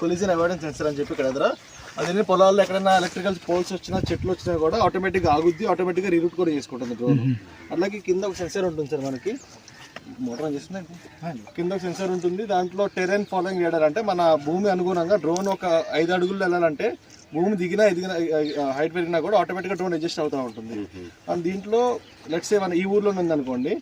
Collision avoidance sensor అని చెప్పి ఇక్కడ ఎదుర. అదే పొలాల్లో ఎక్కడైనా ఎలక్ట్రికల్ పోల్స్ వచ్చినా చెట్లు వచ్చినా కూడా ఆటోమేటిక్గా ఆగుద్ది ఆటోమేటిక్గా రీరూట్ కూడా చేసుకుంటుంది డ్రోన్ అట్లాగే కింద ఒక సెన్సర్ ఉంటుంది సార్ మనకి. మోటార్ చేస్తుందండి కింద ఒక సెన్సర్ ఉంటుంది. దాంట్లో టెరెన్ ఫాలోయింగ్ లీడర్ అంటే మన భూమి అనుగుణంగా డ్రోన్ ఒక ఐదు అడుగులు వెళ్ళాలంటే భూమి దిగినా ఎదిగినా హైట్ పెరిగినా కూడా ఆటోమేటిక్గా డ్రోన్ అడ్జస్ట్ అవుతూ ఉంటుంది. అండ్ దీంట్లో లెట్స్ మన ఈ ఊర్లో ఉంది అనుకోండి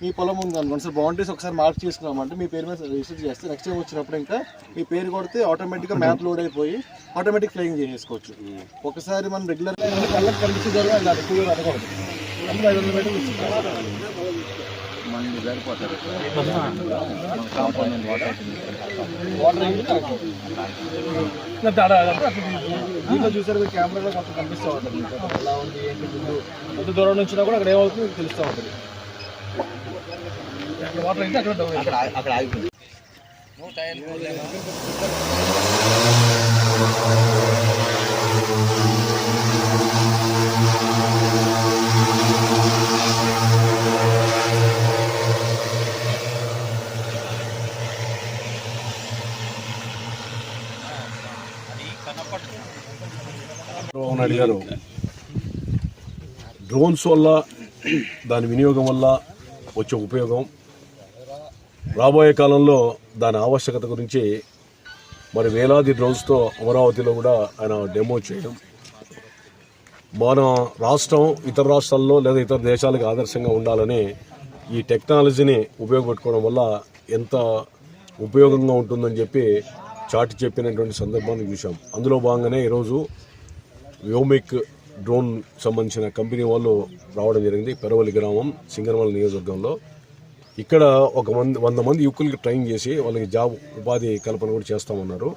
మీ పొలం ఉంది అనుకోండి సార్ బౌండరీస్ ఒకసారి మార్క్ చేసుకున్నామంటే మీ పేరు మీద రిజిస్టర్ చేస్తే నెక్స్ట్ టైం వచ్చినప్పుడు ఇంకా మీ పేరు కొడితే ఆటోమేటిక్గా మ్యాప్ లోడ్ అయిపోయి ఆటోమేటిక్ ఫ్లయింగ్ చేసేసుకోవచ్చు ఒకసారి మనం రెగ్యులర్ కళ్ళకి కనిపించే ద్వారా ఇలా ఎక్కువగా అనకూడదు అందులో ఐదు వందల మీటర్లు దీంట్లో చూసారు మీరు కెమెరాలో కొంచెం కనిపిస్తూ ఉంటుంది ఎలా ఉంది ఏంటి ముందు ఎంత దూరం నుంచి కూడా అక్కడ ఏమవుతుంది తెలుస్తూ ఉంటుంది అక్కడ వాటర్ అయితే అక్కడ డౌన్ అక్కడ అక్కడ ఆగిపోయింది. చంద్రబాబు నాయుడు గారు డ్రోన్స్ వల్ల దాని వినియోగం వల్ల వచ్చే ఉపయోగం రాబోయే కాలంలో దాని ఆవశ్యకత గురించి మరి వేలాది డ్రోన్స్తో అమరావతిలో కూడా ఆయన డెమో చేయడం. మన రాష్ట్రం ఇతర రాష్ట్రాల్లో లేదా ఇతర దేశాలకు ఆదర్శంగా ఉండాలని ఈ టెక్నాలజీని ఉపయోగపెట్టుకోవడం వల్ల ఎంత ఉపయోగంగా ఉంటుందని చెప్పి చాటి చెప్పినటువంటి సందర్భాన్ని చూసాం అందులో భాగంగానే ఈరోజు వ్యోమిక్ డ్రోన్ సంబంధించిన కంపెనీ వాళ్ళు రావడం జరిగింది. పెరవలి గ్రామం సింగరమల నియోజకవర్గంలో. ఇక్కడ ఒక మంది వంద మంది యువకులకి ట్రైన్ చేసి వాళ్ళకి జాబ్ ఉపాధి కల్పన కూడా చేస్తామన్నారు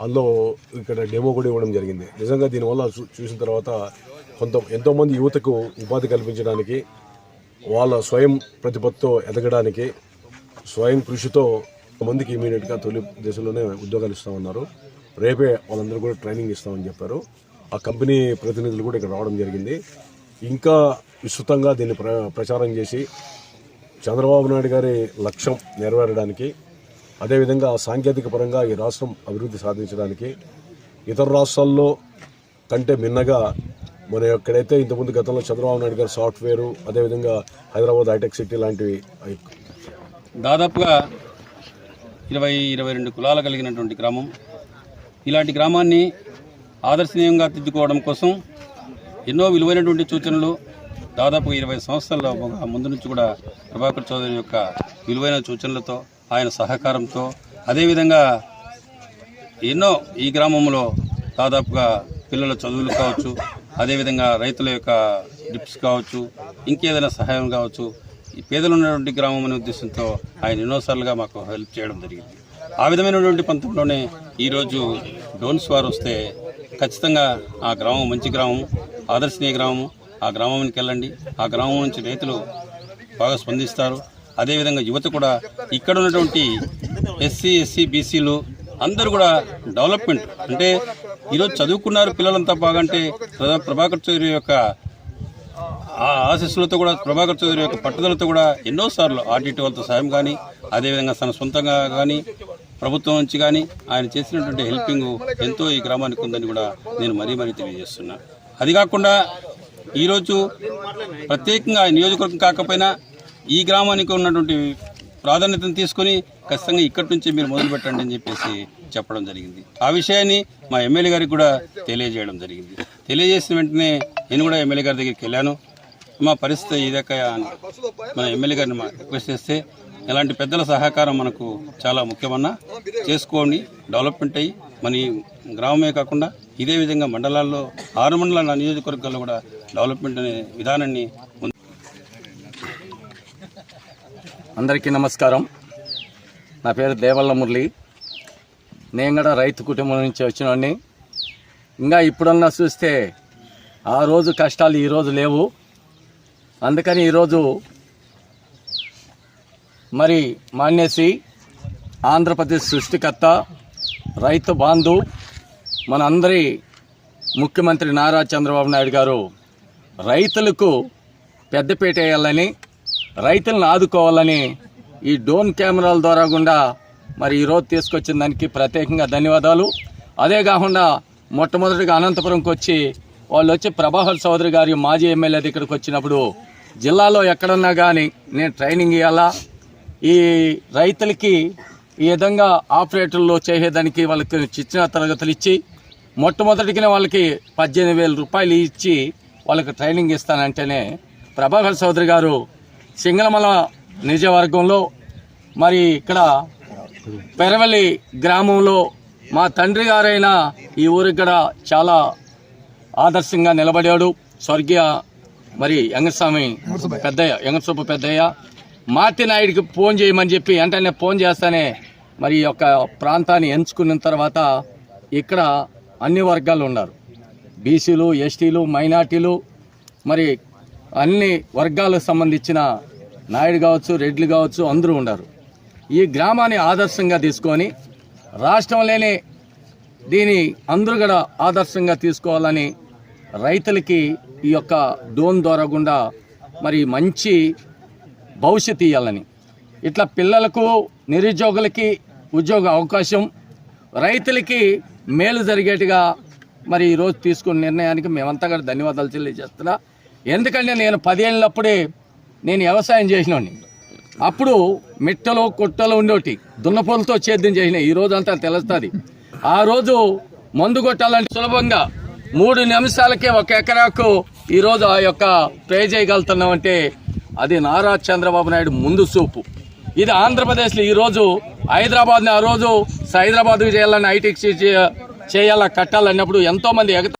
అందులో ఇక్కడ డెమో కూడా ఇవ్వడం జరిగింది. నిజంగా దీనివల్ల చూ- చూసిన తర్వాత కొంత ఎంతోమంది యువతకు ఉపాధి కల్పించడానికి వాళ్ళ స్వయం ప్రతిపత్తితో ఎదగడానికి స్వయం కృషితో మందికి ఇమీడియట్గా తొలి దశలోనే ఉద్యోగాలు ఇస్తామన్నారు రేపే వాళ్ళందరూ కూడా ట్రైనింగ్ ఇస్తామని చెప్పారు. ఆ కంపెనీ ప్రతినిధులు కూడా ఇక్కడ రావడం జరిగింది. ఇంకా విస్తృతంగా దీన్ని ప్ర ప్రచారం చేసి చంద్రబాబు నాయుడు గారి లక్ష్యం నెరవేరడానికి అదేవిధంగా సాంకేతిక పరంగా ఈ రాష్ట్రం అభివృద్ధి సాధించడానికి ఇతర రాష్ట్రాల్లో కంటే మిన్నగా మన ఎక్కడైతే ఇంతకుముందు గతంలో చంద్రబాబు నాయుడు గారి సాఫ్ట్వేరు అదేవిధంగా హైదరాబాద్ హైటెక్ సిటీ లాంటివి దాదాపుగా ఇరవై ఇరవై రెండు కులాలు కలిగినటువంటి గ్రామం. ఇలాంటి గ్రామాన్ని ఆదర్శనీయంగా దిద్దుకోవడం కోసం ఎన్నో విలువైనటువంటి సూచనలు దాదాపు ఇరవై సంవత్సరాల ముందు నుంచి కూడా ప్రభాకర్ చౌదరి యొక్క విలువైన సూచనలతో ఆయన సహకారంతో అదేవిధంగా ఎన్నో ఈ గ్రామంలో దాదాపుగా పిల్లల చదువులు కావచ్చు అదేవిధంగా రైతుల యొక్క డిప్స్ కావచ్చు ఇంకేదైనా సహాయం కావచ్చు ఈ పేదలు ఉన్నటువంటి గ్రామం అనే ఉద్దేశంతో ఆయన ఎన్నోసార్లుగా మాకు హెల్ప్ చేయడం జరిగింది. ఆ విధమైనటువంటి పంతంలోనే ఈరోజు డోన్స్ వారు వస్తే ఖచ్చితంగా ఆ గ్రామం మంచి గ్రామం ఆదర్శనీయ గ్రామం ఆ గ్రామానికి వెళ్ళండి. ఆ గ్రామం నుంచి రైతులు బాగా స్పందిస్తారు. అదేవిధంగా యువత కూడా ఇక్కడ ఉన్నటువంటి ఎస్సీ ఎస్సీ బీసీలు అందరూ కూడా డెవలప్మెంట్ అంటే ఈరోజు చదువుకున్నారు పిల్లలంతా బాగా అంటే ప్రభాకర్ చౌదరి యొక్క ఆ ఆశీస్సులతో కూడా ప్రభాకర్ చౌదరి యొక్క పట్టుదలతో కూడా ఎన్నోసార్లు ఆర్టీటీ వాళ్ళతో సాయం కానీ అదేవిధంగా తన సొంతంగా కానీ ప్రభుత్వం నుంచి కానీ ఆయన చేసినటువంటి హెల్పింగ్ ఎంతో ఈ గ్రామానికి ఉందని కూడా నేను మరీ మరీ తెలియజేస్తున్నా. అది కాకుండా ఈరోజు ప్రత్యేకంగా నియోజకవర్గం కాకపోయినా ఈ గ్రామానికి ఉన్నటువంటి ప్రాధాన్యతను తీసుకొని ఖచ్చితంగా ఇక్కడి నుంచి మీరు మొదలు పెట్టండి అని చెప్పేసి చెప్పడం జరిగింది. ఆ విషయాన్ని మా ఎమ్మెల్యే గారికి కూడా తెలియజేయడం జరిగింది. తెలియజేసిన వెంటనే నేను కూడా ఎమ్మెల్యే గారి దగ్గరికి వెళ్ళాను. మా పరిస్థితి ఇదాక అని మన ఎమ్మెల్యే గారిని మా రిక్వెస్ట్ చేస్తే ఇలాంటి పెద్దల సహకారం మనకు చాలా ముఖ్యమన్నా చేసుకోండి డెవలప్మెంట్ అయ్యి మన గ్రామమే కాకుండా ఇదే విధంగా మండలాల్లో ఆరు మండలాల నియోజకవర్గాల్లో కూడా డెవలప్మెంట్ అనే విధానాన్ని అందరికీ నమస్కారం. నా పేరు దేవల్ల మురళి. నేను కూడా రైతు కుటుంబం నుంచి వచ్చినవాడిని ఇంకా ఇప్పుడన్నా చూస్తే ఆ రోజు కష్టాలు ఈరోజు లేవు. అందుకని ఈరోజు మరి మాన్యసి ఆంధ్రప్రదేశ్ సృష్టికర్త రైతు బాంధు మన అందరి ముఖ్యమంత్రి నారా చంద్రబాబు నాయుడు గారు రైతులకు పెద్దపీట వేయాలని రైతులను ఆదుకోవాలని ఈ డ్రోన్ కెమెరాల ద్వారా గుండా మరి ఈరోజు తీసుకొచ్చిన దానికి ప్రత్యేకంగా ధన్యవాదాలు. అదే కాకుండా మొట్టమొదటిగా అనంతపురంకి వచ్చి వాళ్ళు వచ్చి ప్రభాకర్ చౌదరి గారి మాజీ ఎమ్మెల్యే ఇక్కడికి వచ్చినప్పుడు జిల్లాలో ఎక్కడున్నా కానీ నేను ట్రైనింగ్ ఇవ్వాలా ఈ రైతులకి ఈ విధంగా ఆపరేటర్లు చేసేదానికి వాళ్ళకి చిన్న తరగతులు ఇచ్చి మొట్టమొదటిగానే వాళ్ళకి పద్దెనిమిది వేల రూపాయలు ఇచ్చి వాళ్ళకి ట్రైనింగ్ ఇస్తానంటేనే ప్రభాకర్ చౌదరి గారు సింగళమల నిజవర్గంలో మరి ఇక్కడ పెరవల్లి గ్రామంలో మా తండ్రి గారైన ఈ ఊరికి కూడా చాలా ఆదర్శంగా నిలబడాడు. స్వర్గీయ మరి యంగస్వామి పెద్దయ్య యంగసూపు పెద్దయ్య మార్తి నాయుడికి ఫోన్ చేయమని చెప్పి వెంటనే ఫోన్ చేస్తానే మరి ఈ యొక్క ప్రాంతాన్ని ఎంచుకున్న తర్వాత ఇక్కడ అన్ని వర్గాలు ఉన్నారు. బీసీలు ఎస్టీలు మైనార్టీలు మరి అన్ని వర్గాలకు సంబంధించిన నాయుడు కావచ్చు రెడ్లు కావచ్చు అందరూ ఉన్నారు ఈ గ్రామాన్ని ఆదర్శంగా తీసుకొని రాష్ట్రంలోనే దీని అందరూ కూడా ఆదర్శంగా తీసుకోవాలని రైతులకి ఈ యొక్క డోన్ ద్వారా గుండా మరి మంచి భవిష్యత్ ఇవ్వాలని ఇట్లా పిల్లలకు నిరుద్యోగులకి ఉద్యోగ అవకాశం రైతులకి మేలు జరిగేట్టుగా మరి ఈరోజు తీసుకున్న నిర్ణయానికి మేమంతా కూడా ధన్యవాదాలు తెలియజేస్తున్నా. ఎందుకంటే నేను పదేళ్ళప్పుడే నేను వ్యవసాయం చేసినోడిని. అప్పుడు మిట్టలు కుట్టలు ఉండేటి దున్నపోలతో సేద్యం చేసిన ఈ రోజు అంతా తెలుస్తుంది. ఆ రోజు మందు కొట్టాలంటే సులభంగా మూడు నిమిషాలకే ఒక ఎకరాకు ఈ రోజు ఆ యొక్క ప్రే చేయగలుగుతున్నామంటే అది నారా చంద్రబాబు నాయుడు ముందు చూపు. ఇది ఆంధ్రప్రదేశ్లో ఈరోజు హైదరాబాద్ని ఆ రోజు హైదరాబాద్కి చేయాలని ఐటీ చేయాలా కట్టాలన్నప్పుడు ఎంతో మంది ఎగత